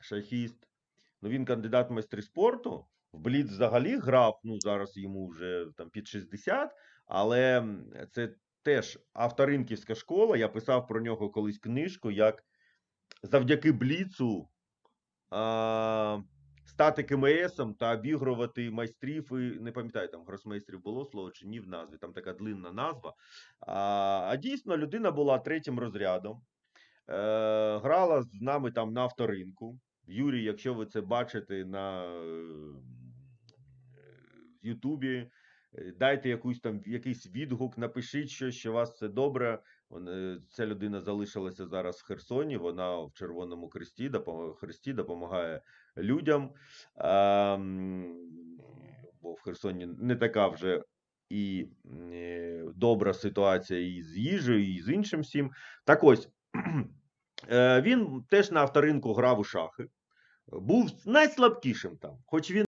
шахіст. Ну, він кандидат в майстри спорту. В Бліц взагалі грав, ну зараз йому вже там під 60, але це теж авторинківська школа. Я писав про нього колись книжку, як завдяки Бліцу а, стати КМСом та обігрувати майстрів. І не пам'ятаю, там гросмейстрів було слово чи ні в назві, там така длинна назва. А, а дійсно людина була третім розрядом. Е, грала з нами там на авторинку. Юрій, якщо ви це бачите на е, Ютубі, е, дайте якусь там якийсь відгук, напишіть щось, що у вас все добре. Ця людина залишилася зараз в Херсоні. Вона в Червоному Хресті, Хресті допомагає людям. А, бо в Херсоні не така вже і добра ситуація і з їжею, і з іншим всім. Так ось. Е, Він теж на авторинку грав у шахи. Був найслабкішим там, хоч він